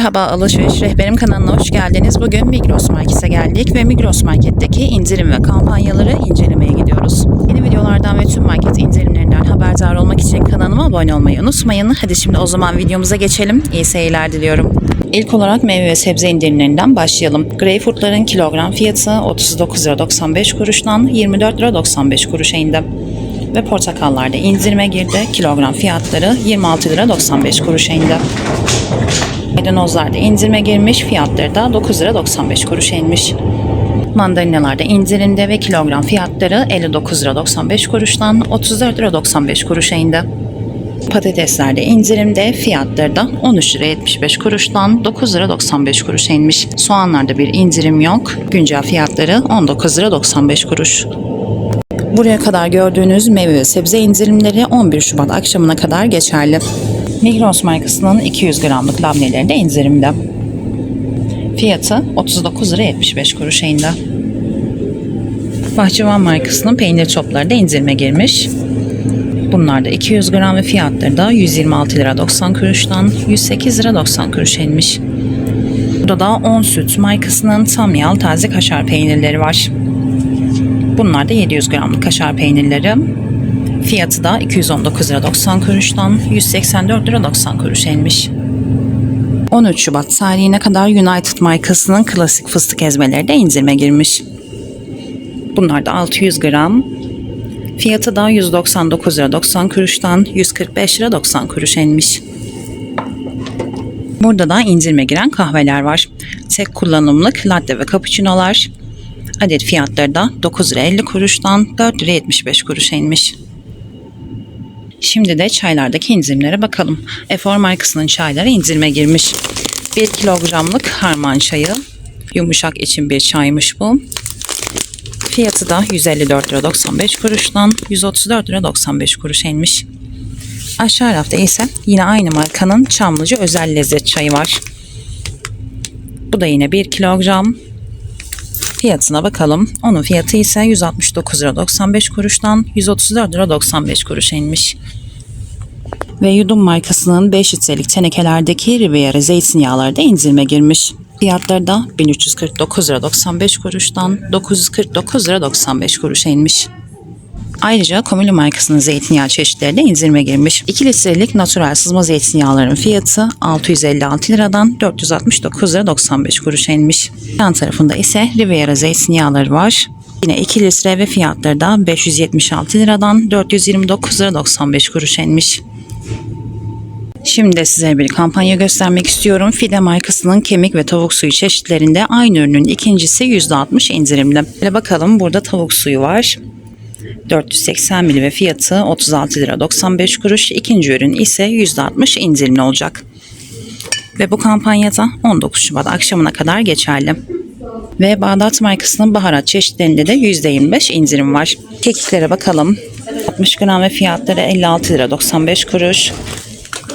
Merhaba Alışveriş Rehberim kanalına hoş geldiniz. Bugün Migros Market'e geldik ve Migros Market'teki indirim ve kampanyaları incelemeye gidiyoruz. Yeni videolardan ve tüm market indirimlerinden haberdar olmak için kanalıma abone olmayı unutmayın. Hadi şimdi o zaman videomuza geçelim. İyi seyirler diliyorum. İlk olarak meyve ve sebze indirimlerinden başlayalım. Greyfurtların kilogram fiyatı 39 lira 95 kuruştan 24 lira 95 kuruşa indi. Ve portakallarda indirime girdi. Kilogram fiyatları 26 lira 95 kuruşa indi. Maydanozlarda indirime girmiş, fiyatları da 9 lira 95 kuruşa inmiş. Mandalinalarda indirimde ve kilogram fiyatları 59 lira 95 kuruştan 34 lira 95 kuruşa indi. Patateslerde indirimde fiyatları da 13 lira 75 kuruştan 9 lira 95 kuruşa inmiş. Soğanlarda bir indirim yok. Güncel fiyatları 19 lira 95 kuruş. Buraya kadar gördüğünüz meyve ve sebze indirimleri 11 Şubat akşamına kadar geçerli. Migros markasının 200 gramlık labneleri de indirimde. Fiyatı 39 lira 75 kuruşa indi. Bahçıvan markasının peynir topları da indirime girmiş. Bunlar da 200 gram ve fiyatları da 126 lira 90 kuruştan 108 lira 90 kuruşa inmiş. Burada da 10 süt markasının tam yağ taze kaşar peynirleri var. Bunlar da 700 gramlık kaşar peynirleri. Fiyatı da 219 lira 90 kuruştan 184 lira 90 kuruşa inmiş. 13 Şubat tarihine kadar United markasının klasik fıstık ezmeleri de indirime girmiş. Bunlar da 600 gram. Fiyatı da 199 lira 90 kuruştan 145 lira 90 kuruşa inmiş. Burada da indirime giren kahveler var. Tek kullanımlık latte ve cappuccino'lar. Adet fiyatları da 9 lira 50 kuruştan 4 lira 75 kuruşa inmiş. Şimdi de çaylardaki indirimlere bakalım. Efor markasının çayları indirime girmiş. 1 kilogramlık harman çayı. Yumuşak için bir çaymış bu. Fiyatı da 154 lira 95 kuruştan 134 lira 95 kuruşa inmiş. Aşağı rafta ise yine aynı markanın Çamlıca özel lezzet çayı var. Bu da yine 1 kilogram. Fiyatına bakalım. Onun fiyatı ise 169 lira 95 kuruştan 134 lira 95 kuruşa inmiş. Ve Yudum markasının 5 litrelik tenekelerdeki Riviera zeytinyağları da indirime girmiş. Fiyatları da 1349 lira 95 kuruştan 949 lira 95 kuruşa inmiş. Ayrıca Komili markasının zeytinyağı çeşitleri de indirime girmiş. 2 litrelik natural sızma zeytinyağların fiyatı 656 liradan 469 lira 95 kuruşa inmiş. Yan tarafında ise Riviera zeytinyağları var. Yine 2 litre ve fiyatları da 576 liradan 429 lira 95 kuruşa inmiş. Şimdi size bir kampanya göstermek istiyorum. Fide markasının kemik ve tavuk suyu çeşitlerinde aynı ürünün ikincisi %60 indirimli. Böyle bakalım burada tavuk suyu var. 480 ml ve fiyatı 36 lira 95 kuruş. İkinci ürün ise %60 indirimli olacak. Ve bu kampanyada 19 Şubat akşamına kadar geçerli. Ve Bağdat markasının baharat çeşitlerinde de %25 indirim var. Kekiklere bakalım. 60 gram ve fiyatları 56 lira 95 kuruş.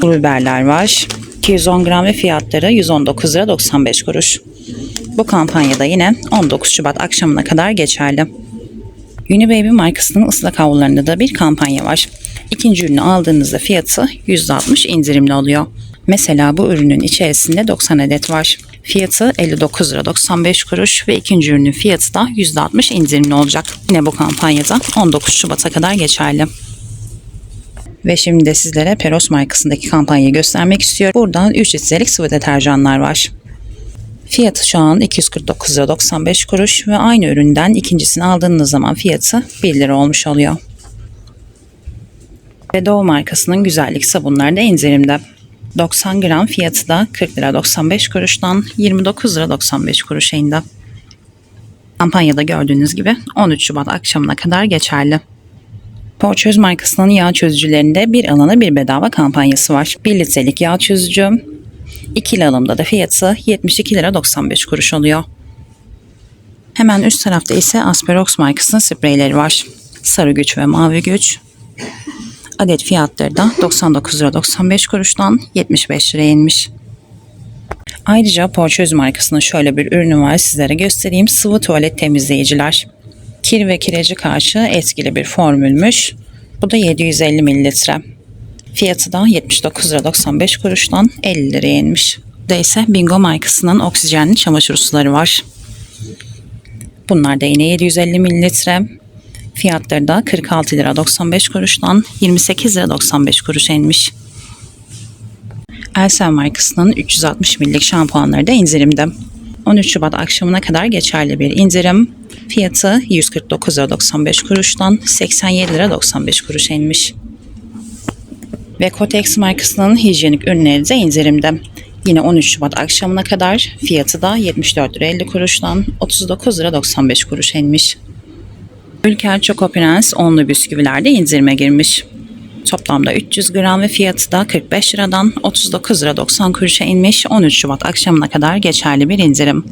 Kuru biberler var. 210 gram ve fiyatları 119 lira 95 kuruş. Bu kampanyada yine 19 Şubat akşamına kadar geçerli. Unibaby markasının ıslak havlularında da bir kampanya var. İkinci ürünü aldığınızda fiyatı %60 indirimli oluyor. Mesela bu ürünün içerisinde 90 adet var. Fiyatı 59 lira 95 kuruş ve ikinci ürünün fiyatı da %60 indirimli olacak. Yine bu kampanyada 19 Şubat'a kadar geçerli. Ve şimdi de sizlere Peros markasındaki kampanyayı göstermek istiyorum. Buradan 3 litrelik sıvı deterjanlar var. Fiyatı şu an 249 lira 95 kuruş ve aynı üründen ikincisini aldığınız zaman fiyatı 1 lira olmuş oluyor. Ve Doğu markasının güzellik sabunları da indirimde. 90 gram fiyatı da 40 lira 95 kuruştan 29 lira 95 kuruşa indi. Kampanyada gördüğünüz gibi 13 Şubat akşamına kadar geçerli. Porçöz markasının yağ çözücülerinde bir alana bir bedava kampanyası var. 1 litrelik yağ çözücü, İkili alımda da fiyatı 72 lira 95 kuruş oluyor. Hemen üst tarafta ise Asperox markasının spreyleri var. Sarı güç ve mavi güç. Adet fiyatları da 99 lira 95 kuruştan 75 liraya inmiş. Ayrıca Porçöz markasının şöyle bir ürünü var sizlere göstereyim. Sıvı tuvalet temizleyiciler. Kir ve kireci karşı etkili bir formülmüş. Bu da 750 mililitre. Fiyatı da 79 lira 95 kuruştan 50 liraya inmiş. Burada ise Bingo markasının oksijenli çamaşır suları var. Bunlar da yine 750 mililitre. Fiyatları da 46 lira 95 kuruştan 28 lira 95 kuruşa inmiş. Elsem markasının 360 millik şampuanları da indirimde. 13 Şubat akşamına kadar geçerli bir indirim. Fiyatı 149 lira 95 kuruştan 87 lira 95 kuruşa inmiş. Ve Kotex markasının hijyenik ürünleri de indirimde. Yine 13 Şubat akşamına kadar fiyatı da 74 lira 50 kuruştan 39 lira 95 kuruşa inmiş. Ülker Choco Prens onlu bisküvilerde indirime girmiş. Toplamda 300 gram ve fiyatı da 45 liradan 39 lira 90 kuruşa inmiş 13 Şubat akşamına kadar geçerli bir indirim.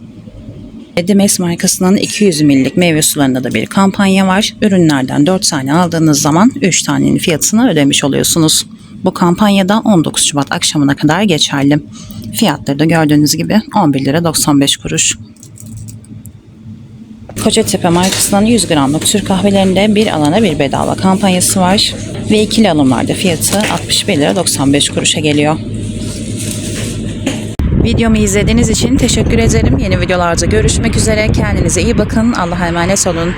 Edimex markasının 200 ml'lik meyve sularında da bir kampanya var. Ürünlerden 4 tane aldığınız zaman 3 tanenin fiyatını ödemiş oluyorsunuz. Bu kampanyada 19 Şubat akşamına kadar geçerli. Fiyatları da gördüğünüz gibi 11 lira 95 kuruş. Kocatepe markasının 100 gramlık Türk kahvelerinde bir alana bir bedava kampanyası var. Ve ikili alımlarda fiyatı 61 lira 95 kuruşa geliyor. Videomu izlediğiniz için teşekkür ederim. Yeni videolarda görüşmek üzere. Kendinize iyi bakın. Allah'a emanet olun.